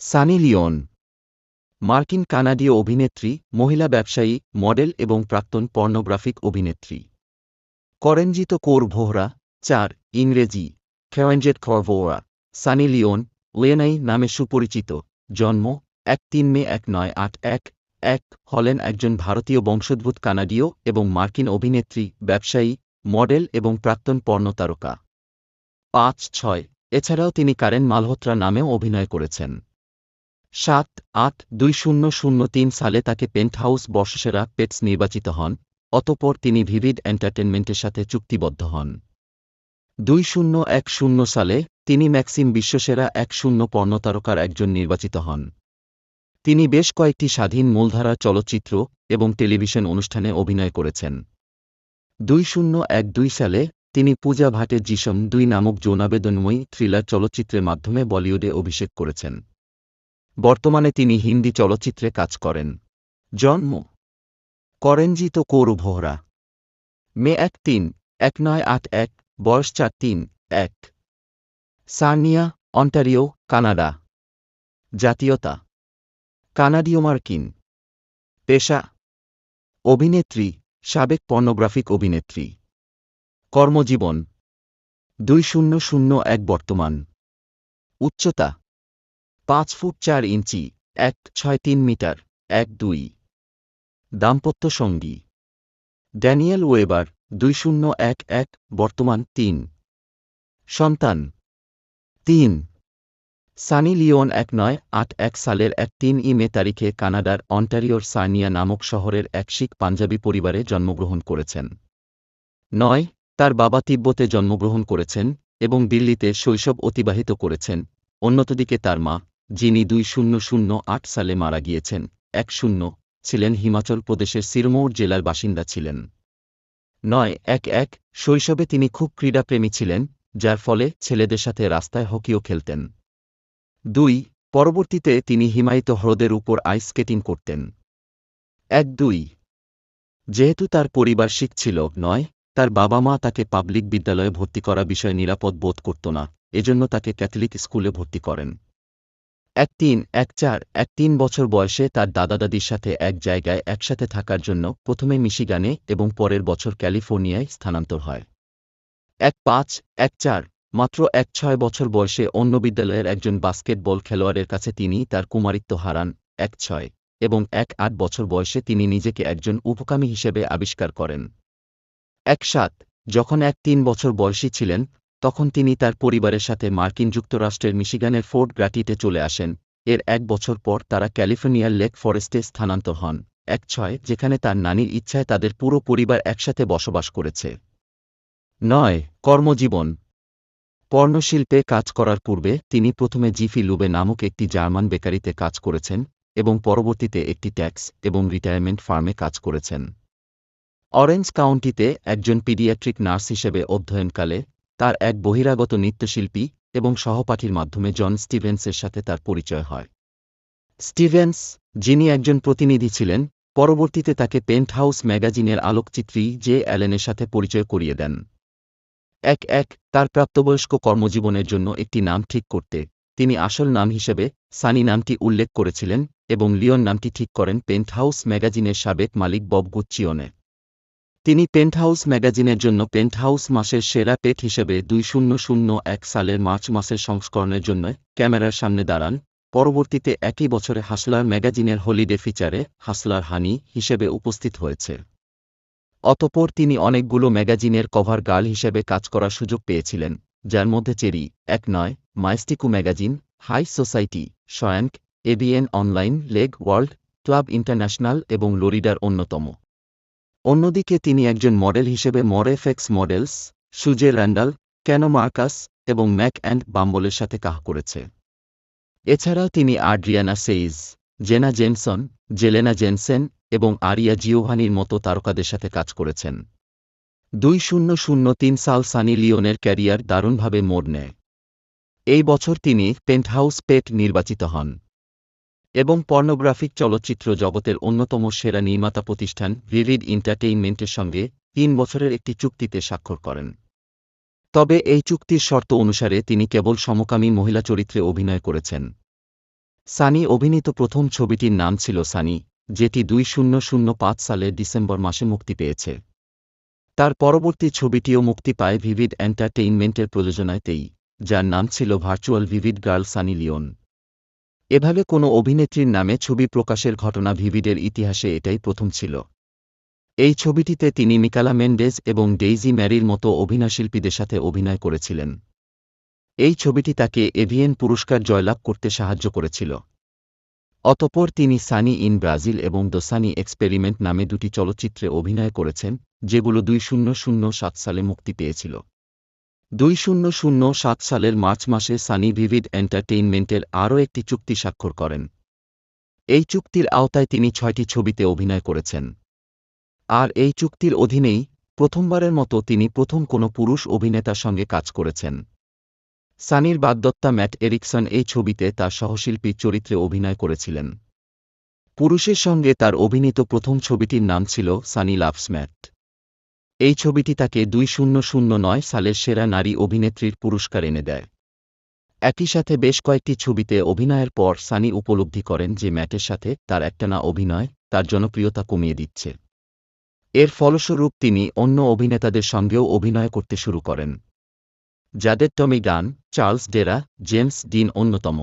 Sunny Leone, মার্কিন কানাডীয় অভিনেত্রী, মহিলা ব্যবসায়ী, মডেল এবং প্রাক্তন পর্নোগ্রাফিক অভিনেত্রী। করেনজিত কৌর ভোহরা, চার, ইংরেজি খেওয়েঞ্জেট খরভোরা সানি লিওন লিয়েনাই নামে সুপরিচিত, জন্ম এক তিন মে এক নয় আট এক এক, হলেন একজন ভারতীয় বংশোদ্ভূত কানাডীয় এবং মার্কিন অভিনেত্রী, ব্যবসায়ী, মডেল এবং প্রাক্তন পর্ণ তারকা পাঁচ ছয়, এছাড়াও তিনি কারেন মালহোত্রা নামেও অভিনয় করেছেন। সাত আট দুই শূন্য শূন্য তিন সালে তাকে পেন্টহাউস বর্ষসেরা পেটস নির্বাচিত হন, অতপর তিনি ভিভিড এন্টারটেনমেন্টের সাথে চুক্তিবদ্ধ হন। দুই শূন্য এক শূন্য সালে তিনি ম্যাক্সিম বিশ্বসেরা এক শূন্য পর্ণতারকার একজন নির্বাচিত হন। তিনি বেশ কয়েকটি স্বাধীন মূলধারার চলচ্চিত্র এবং টেলিভিশন অনুষ্ঠানে অভিনয় করেছেন। দুই শূন্য এক দুই সালে তিনি পূজা ভাটের জিসম দুই নামক যৌনাবেদনময়ী থ্রিলার চলচ্চিত্রের মাধ্যমে বলিউডে অভিষেক করেছেন। বর্তমানে তিনি হিন্দি চলচ্চিত্রে কাজ করেন। জন্ম করেনজিত কৌর ভোহরা। মে এক তিন, এক নয় আট এক, বয়স চার তিন, এক। Sarnia, Ontario, Canada. জাতীয়তা। কানাডীয় মার্কিন। পেশা। অভিনেত্রী, সাবেক পর্নোগ্রাফিক অভিনেত্রী। কর্মজীবন। দুই শূন্য শূন্য এক বর্তমান। উচ্চতা। পাঁচ ফুট চার ইঞ্চি, এক, ছয়, তিন মিটার, এক, দুই। দাম্পত্য সঙ্গী। ড্যানিয়েল ওয়েবার, দুই শূন্য এক এক, বর্তমান তিন। সন্তান। তিন। সানি লিওন এক নয় আট এক সালের এক তিন ই মে তারিখে কানাডার অন্টারিওর সার্নিয়া নামক শহরের এক শিখ পাঞ্জাবি পরিবারে জন্মগ্রহণ করেছেন। নয়, তার বাবা তিব্বতে জন্মগ্রহণ করেছেন এবং দিল্লিতে শৈশব অতিবাহিত করেছেন। অন্যতদিকে তার মা। যিনি দুই শূন্য শূন্য আট সালে মারা গিয়েছেন, এক শূন্য ছিলেন হিমাচল প্রদেশের সিরমৌর জেলার বাসিন্দা ছিলেন। নয় এক এক শৈশবে তিনি খুব ক্রীড়াপ্রেমী ছিলেন, যার ফলে ছেলেদের সাথে রাস্তায় হকিও খেলতেন। দুই পরবর্তীতে তিনি হিমায়িত হ্রদের উপর আইস স্কেটিং করতেন। এক দুই যেহেতু তার পরিবার শিখ ছিল, নয় তার বাবা মা তাকে পাবলিক বিদ্যালয়ে ভর্তি করা বিষয়ে নিরাপদ বোধ করত না, এজন্য তাকে ক্যাথলিক স্কুলে ভর্তি করেন। এক তিন এক চার এক তিন বছর বয়সে তার দাদা দাদির সাথে এক জায়গায় একসাথে থাকার জন্য প্রথমে মিশিগানে এবং পরের বছর ক্যালিফোর্নিয়ায় স্থানান্তর হয়। এক পাঁচ এক চার মাত্র এক ছয় বছর বয়সে অন্য বিদ্যালয়ের একজন বাস্কেটবল খেলোয়াড়ের কাছে তিনি তার কুমারিত্ব হারান এক ছয় এবং এক আট বছর বয়সে তিনি নিজেকে একজন উপকামী হিসেবে আবিষ্কার করেন। এক সাত যখন এক তিন বছর বয়সী ছিলেন তখন তিনি তার পরিবারের সাথে মার্কিন যুক্তরাষ্ট্রের মিশিগানের ফোর্ট গ্রাটিতে চলে আসেন। এর এক বছর পর তারা ক্যালিফোর্নিয়ার লেক ফরেস্টে স্থানান্তর হন। এক ছয়, যেখানে তার নানির ইচ্ছায় তাদের পুরো পরিবার একসাথে বসবাস করেছে। নয়, কর্মজীবন। পর্ণশিল্পে কাজ করার পূর্বে তিনি প্রথমে জিফি লুবে নামক একটি জার্মান বেকারিতে কাজ করেছেন এবং পরবর্তীতে একটি ট্যাক্স এবং রিটায়ারমেন্ট ফার্মে কাজ করেছেন। অরেঞ্জ কাউন্টিতে একজন পিডিয়াট্রিক নার্স হিসেবে অধ্যয়নকালে তার এক বহিরাগত নৃত্যশিল্পী এবং সহপাঠীর মাধ্যমে জন স্টিভেন্সের সাথে তার পরিচয় হয়। স্টিভেন্স, যিনি একজন প্রতিনিধি ছিলেন, পরবর্তীতে তাকে পেন্ট হাউস ম্যাগাজিনের আলোকচিত্রী জে অ্যালেনের সাথে পরিচয় করিয়ে দেন। এক এক, তার প্রাপ্তবয়স্ক কর্মজীবনের জন্য একটি নাম ঠিক করতে, তিনি আসল নাম হিসেবে সানি নামটি উল্লেখ করেছিলেন এবং লিওন নামটি ঠিক করেন পেন্ট হাউস ম্যাগাজিনের সাবেক মালিক বব গুচ্চিওনে। তিনি পেন্টহাউস ম্যাগাজিনের জন্য পেন্টহাউস মাসের সেরা পেট হিসেবে দুই শূন্য শূন্য এক সালের মার্চ মাসের সংস্করণের জন্য ক্যামেরার সামনে দাঁড়ান। পরবর্তীতে একই বছরে হাসলার ম্যাগাজিনের হলিডে ফিচারে হাসলার হানি হিসেবে উপস্থিত হয়েছে। অতপর তিনি অনেকগুলো ম্যাগাজিনের কভার গার্ল হিসেবে কাজ করার সুযোগ পেয়েছিলেন, যার মধ্যে চেরি, এক নয় মাইস্টিকু magazine, high society Shashank A B N online, leg world club international এবং লোরিডার অন্যতম। অন্যদিকে তিনি একজন মডেল হিসেবে মরেফেক্স মডেলস, সুজে র্যান্ডাল, ক্যানো মার্কাস এবং ম্যাক অ্যান্ড বাম্বলের সাথে কাহ করেছে। এছাড়াও তিনি Adriana Sage, Jenna Jenson, Jelena Jensen এবং আরিয়া জিওভানির মতো তারকাদের সাথে কাজ করেছেন। দুই শূন্য শূন্য তিন সাল সানি লিওনের ক্যারিয়ার দারুণভাবে মোড় নেয়। এই বছর তিনি পেন্টহাউস পেট নির্বাচিত হন। এবং পর্নোগ্রাফিক চলচ্চিত্র জগতের অন্যতম সেরা নির্মাতা প্রতিষ্ঠান ভিভিড এন্টারটেইনমেন্টের সঙ্গে তিন বছরের একটি চুক্তিতে স্বাক্ষর করেন। তবে এই চুক্তির শর্ত অনুসারে তিনি কেবল সমকামী মহিলা চরিত্রে অভিনয় করেছেন। সানি অভিনীত প্রথম ছবিটির নাম ছিল সানি, যেটি দুই শূন্য শূন্য পাঁচ সালের ডিসেম্বর মাসে মুক্তি পেয়েছে। তার পরবর্তী ছবিটিও মুক্তি পায় ভিভিড এন্টারটেইনমেন্টের প্রযোজনাতেই যার নাম ছিল Virtual Vivid Girl Sunny Leone. এভাবে কোনো অভিনেত্রীর নামে ছবি প্রকাশের ঘটনা ভিভিডের ইতিহাসে এটাই প্রথম ছিল। এই ছবিটিতে তিনি মিকালা মেন্ডেজ এবং ডেইজি ম্যারির মতো অভিনয়শিল্পীদের সাথে অভিনয় করেছিলেন। এই ছবিটি তাকে এভিএন পুরস্কার জয়লাভ করতে সাহায্য করেছিল। অতপর তিনি সানি ইন ব্রাজিল এবং দ্য সানি এক্সপেরিমেন্ট নামে দুটি চলচ্চিত্রে অভিনয় করেছেন, যেগুলো দুই শূন্য শূন্য সাত সালে মুক্তি পেয়েছিল। দুই শূন্য শূন্য সাত সালের মার্চ মাসে সানি ভিভিড এন্টারটেইনমেন্টের আরও একটি চুক্তি স্বাক্ষর করেন। এই চুক্তির আওতায় তিনি ছয়টি ছবিতে অভিনয় করেছেন। আর এই চুক্তির অধীনেই প্রথমবারের মতো তিনি প্রথম কোনো পুরুষ অভিনেতার সঙ্গে কাজ করেছেন। সানির বাগদত্তা ম্যাট এরিকসন এই ছবিতে তার সহশিল্পীর চরিত্রে অভিনয় করেছিলেন। পুরুষের সঙ্গে তার অভিনীত প্রথম ছবিটির নাম ছিল সানি লাভস ম্যাট। এই ছবিটি তাকে দুই শূন্য শূন্য নয় সালের সেরা নারী অভিনেত্রীর পুরস্কার এনে দেয়। একই সাথে বেশ কয়েকটি ছবিতে অভিনয়ের পর সানি উপলব্ধি করেন যে ম্যাটের সাথে তার একটানা অভিনয় তার জনপ্রিয়তা কমিয়ে দিচ্ছে। এর ফলস্বরূপ তিনি অন্য অভিনেতাদের সঙ্গেও অভিনয় করতে শুরু করেন। যাদের টমি গান চার্লস ডেরা, জেমস ডিন অন্যতম।